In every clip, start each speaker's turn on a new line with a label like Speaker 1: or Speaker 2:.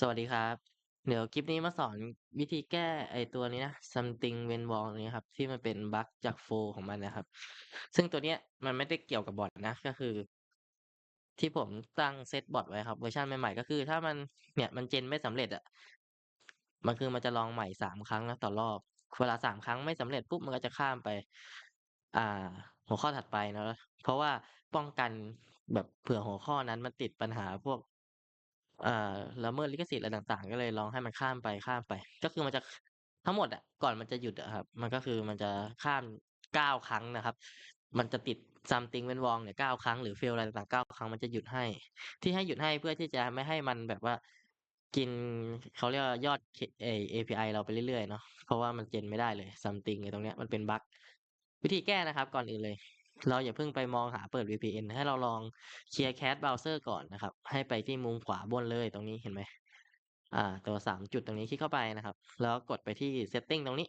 Speaker 1: สวัสดีครับ เดี๋ยวคลิปนี้มาสอนวิธีแก้ไอ้ตัวนี้นะ something when wrong นี้ครับ ที่มันเป็นบั๊กจากโฟลของมันนะครับ ซึ่งตัวเนี้ยมันไม่ได้เกี่ยวกับบอทนะ ก็คือ ที่ผมตั้งเซตบอทไว้ครับเวอร์ชันใหม่ๆ ก็คือ ถ้ามันเนี่ยมัน gen ไม่สำเร็จอะมันคือมันจะลองใหม่สามครั้งนะต่อรอบ เวลาสามครั้งไม่สำเร็จปุ๊บมันก็จะข้ามไป อ่า หัวข้อถัดไปนะเพราะว่าป้องกันแบบเผื่อหัวข้อนั้นมันติดปัญหาพวก อ่าละเมิดลิขสิทธิ์อะไรต่างๆ ก็เลยลองให้มันข้ามไปข้ามไป ก็คือมันจะทั้งหมดอะก่อนมันจะหยุดอะครับ มันก็คือมันจะข้ามเก้าครั้งนะครับ มันจะติด something เวนวรรคเนี่ยเก้าครั้งหรือ fail อะไรต่างๆเก้าครั้งมันจะหยุดให้ ที่ให้หยุดให้เพื่อที่จะไม่ให้มันแบบว่ากินเขาเรียกว่ายอดเคไอ้ API เราไปเรื่อยๆเนาะเพราะว่ามัน gen ไม่ได้เลย something ไอ้ตรงเนี้ยมันเป็นบั๊กวิธีแก้นะครับ ก่อนอื่นเลย เราอย่าเพิ่งไปมองหาเปิด VPN ให้เราลองเคลียร์ Cache Browser ก่อนนะครับ ให้ไปที่มุมขวาบนเลยตรงนี้เห็นไหมอ่า ตัวสามจุดตรงนี้คลิกเข้าไปนะครับ แล้วกดไปที่ setting ตรงนี้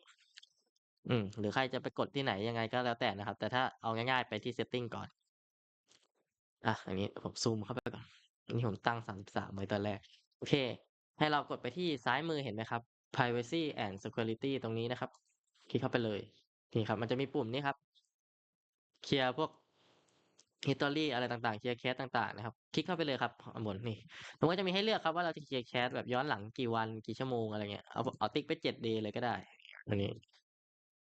Speaker 1: อืม หรือใครจะไปกดที่ไหนยังไงก็แล้วแต่นะครับ แต่ถ้าเอาง่ายๆไปที่ setting ก่อน อะอันนี้ผมซูมเข้าไปก่อนอันนี้ผมตั้ง33ไว้ตอนแรก โอเค ให้เรากดไปที่ซ้ายมือเห็นไหมครับ privacy and security ตรงนี้นะครับ คลิกเข้าไปเลย นี่ครับ มันจะมีปุ่มนี้ครับ เคลียร์พวก history อะไรต่างๆ เคลียร์ cache ต่างๆนะครับ คลิกเข้าไปเลยครับข้างบนนี่มันก็จะมีให้เลือกครับว่าเราจะเคลียร์ cache แบบย้อนหลังกี่วันกี่ชั่วโมงอะไรเงี้ย เอาเอาติ๊กไป7 day เลยก็ได้อันนี้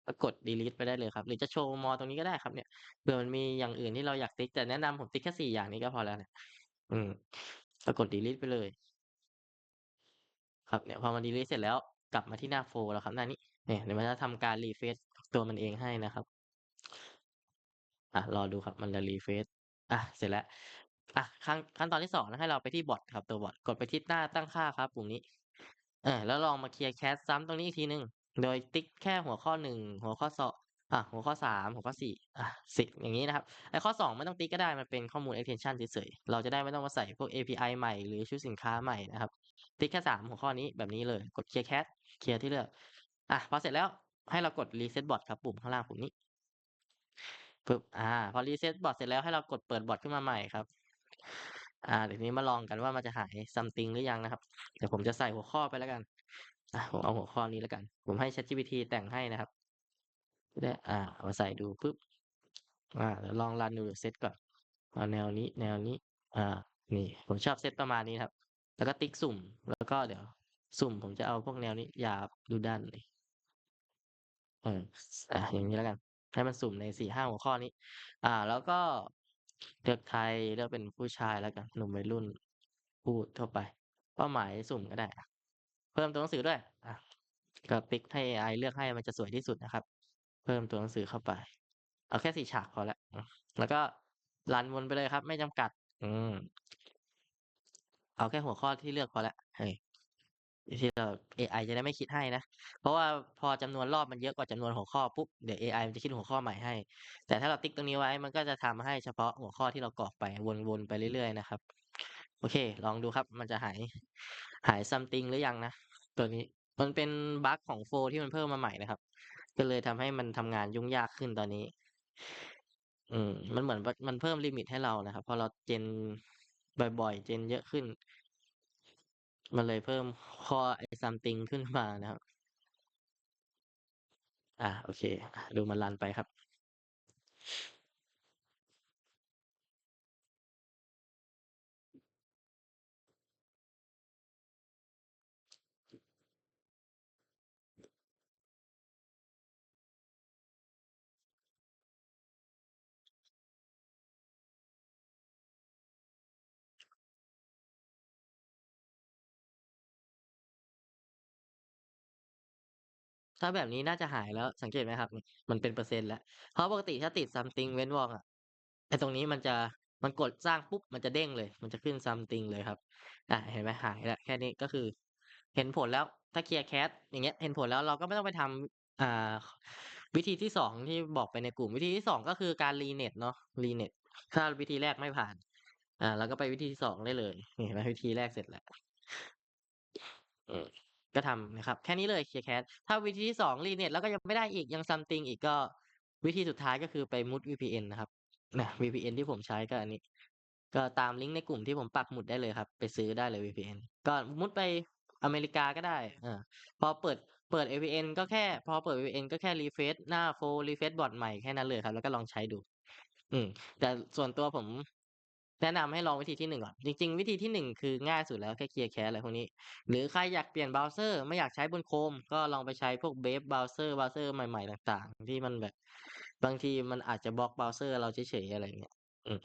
Speaker 1: ก็กด delete ไปได้เลยครับ หรือจะโชว์ more ตรงนี้ก็ได้ครับเนี่ยเผื่อมันมีอย่างอื่นที่เราอยากติ๊กแต่แนะนำผมติ๊กแค่4อย่างนี้ก็พอแล้วเนี่ยอืมก็กด delete ไปเลย ครับเนี่ยพอมัน delete เสร็จแล้วกลับมาที่หน้าโฟลแล้วครับหน้านี้เนี่ยเดี๋ยวมันจะทำการ refresh ตัวมันเองให้นะครับ อ่ารอดูครับ มันจะ refresh อ่าเสร็จแล้ว อ่าขั้นขั้นตอนที่2นะให้เราไปที่บอตครับ ตัวบอตกดไปที่หน้าตั้งค่าครับปุ่มนี้เออแล้วลองมาเคลียร์ cache ซ้ำตรงนี้อีกทีหนึ่งโดยติ๊กแค่หัวข้อ1หัวข้อ2อ่าหัวข้อ3หัวข้อ4อ่า10อย่างงี้นะครับไอข้อ2ไม่ต้องติ๊กก็ได้มันเป็นข้อมูล extension เฉยๆเราจะได้ไม่ต้องมาใส่พวก API ใหม่หรือชื่อสินค้าใหม่นะครับ ติ๊กแค่3หัวข้อนี้แบบนี้เลยกดเคลียร์ cache เคลียร์ที่เลือกอ่าพอเสร็จแล้วให้เรากด reset bot ครับปุ่มข้างล่างปุ่มนี้ ปึ๊บอ่า พอ reset bot เสร็จแล้วให้เรากดเปิดบอตขึ้นมาใหม่ครับ อ่าเดี๋ยวนี้มาลองกันว่ามันจะหาย something หรือยังนะครับ เดี๋ยวผมจะใส่หัวข้อไปแล้วกันอ่าผมเอาหัวข้อนี้แล้วกัน ผมให้ ChatGPT แต่งให้นะครับได้อ่ามาใส่ดูปึ๊บอ่าเดี๋ยวลองรันดูเซตก่อนเอาแนวนี้แนวนี้ อ่า นี่ ผมชอบเซตประมาณนี้ครับ แล้วก็ติ๊กสุ่ม แล้วก็เดี๋ยว สุ่มผมจะเอาพวกแนวนี้อย่าดูด้านเลยเอออ่าอย่างงี้แล้วกัน ให้มันสุ่มใน4-5หัวข้อนี้ อ่า แล้วก็เลือกไทยเลือกเป็นผู้ชายแล้วกันหนุ่มวัยรุ่นพูดทั่วไป เป้าหมายสุ่มก็ได้เพิ่มตัวหนังสือด้วยอ่าก็ติ๊กให้ไอเลือกให้มันจะสวยที่สุดนะครับ เพิ่มตัวหนังสือเข้าไป เอาแค่4ฉากพอแล้วแล้วก็รันวนไปเลยครับ ไม่จำกัด อืมเอาแค่หัวข้อที่เลือกพอแล้วเออที่เราเอไอจะได้ไม่คิดให้นะ เพราะว่าพอจำนวนรอบมันเยอะกว่าจำนวนหัวข้อปุ๊บเดี๋ยวเอไอมันจะคิดหัวข้อใหม่ให้ แต่ถ้าเราติ๊กตรงนี้ไว้มันก็จะทำให้เฉพาะหัวข้อที่เรากรอกไปวนๆไปเรื่อยๆนะครับ โอเค ลองดูครับ มันจะหายหาย something หรือยังนะ ตัวนี้มันเป็นบักของโฟลที่มันเพิ่มมาใหม่นะครับ ก็เลยทำให้มันทำงานยุ่งยากขึ้นตอนนี้ อืม มันเหมือนว่ามันเพิ่มลิมิตให้เรานะครับ พอเรา gen บ่อยๆ gen เยอะขึ้น มันเลยเพิ่มข้อไอ้ something ขึ้นมานะครับ อ่าโอเค ดูมันรันไปครับ ถ้าแบบนี้น่าจะหายแล้ว สังเกตไหมครับ มันเป็นเปอร์เซ็นต์แล้ว เพราะปกติถ้าติด something เว้นวรรคอะไอตรงนี้มันจะมันกดสร้างปุ๊บมันจะเด้งเลย มันจะขึ้น something เลยครับ อ่าเห็นไหมหายแล้วแค่นี้ก็คือ เห็นผลแล้วถ้าเคลียร์ cache อย่างเงี้ย เห็นผลแล้วเราก็ไม่ต้องไปทำอ่าวิธีที่2ที่บอกไปในกลุ่มวิธีที่2ก็คือการ renet เนาะ renet ถ้าวิธีแรกไม่ผ่าน อ่าเราก็ไปวิธีที่2ได้เลยเห็นไหมวิธีแรกเสร็จแล้วอืม ก็ทำนะครับ แค่นี้เลยเคลียร์ cache ถ้าวิธีที่2 renet แล้วก็ยังไม่ได้อีกยัง something อีกก็วิธีสุดท้ายก็คือไปมุด VPN นะครับนะ VPN ที่ผมใช้ก็อันนี้ ก็ตามลิงก์ในกลุ่มที่ผมปักหมุดได้เลยครับ ไปซื้อได้เลย VPN ก็มุดไปอเมริกาก็ได้เออพอเปิดเปิด VPN ก็แค่ พอเปิด VPN ก็แค่ refresh หน้าโฟล refresh บอร์ดใหม่แค่นั้นเลยครับ แล้วก็ลองใช้ดู อืม แต่ส่วนตัวผม แนะนำให้ลองวิธีที่1ก่อน จริง ๆ วิธีที่1คือง่ายสุดแล้วแค่ clear cache อะไรพวกนี้ หรือใครอยากเปลี่ยนเบราว์เซอร์ไม่อยากใช้บน Chrome ก็ลองไปใช้พวก Brave เบราว์เซอร์เบราว์เซอร์ใหม่ๆ ต่าง ๆ ที่มันแบบ บางทีมันอาจจะบล็อกเบราว์เซอร์เราเฉยๆอะไรเงี้ย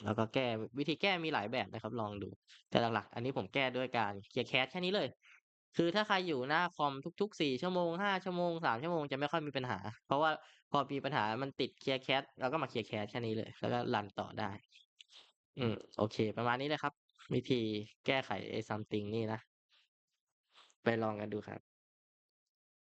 Speaker 1: แล้วก็แก้วิธีแก้มีหลายแบบนะครับ ลองดู แต่หลักๆ อันนี้ผมแก้ด้วยการ clear cache แค่นี้เลย คือถ้าใครอยู่หน้าคอมทุกๆ4ชั่วโมง5ชั่วโมง3ชั่วโมงจะไม่ค่อยมีปัญหา เพราะว่าพอมีปัญหามันติด clear cache เราก็มา clear cache แค่นี้เลย แล้วก็รันต่อได้ อืม โอเค ประมาณนี้เลยครับ วิธีแก้ไขไอ้ something นี่นะ ไปลองกันดูครับ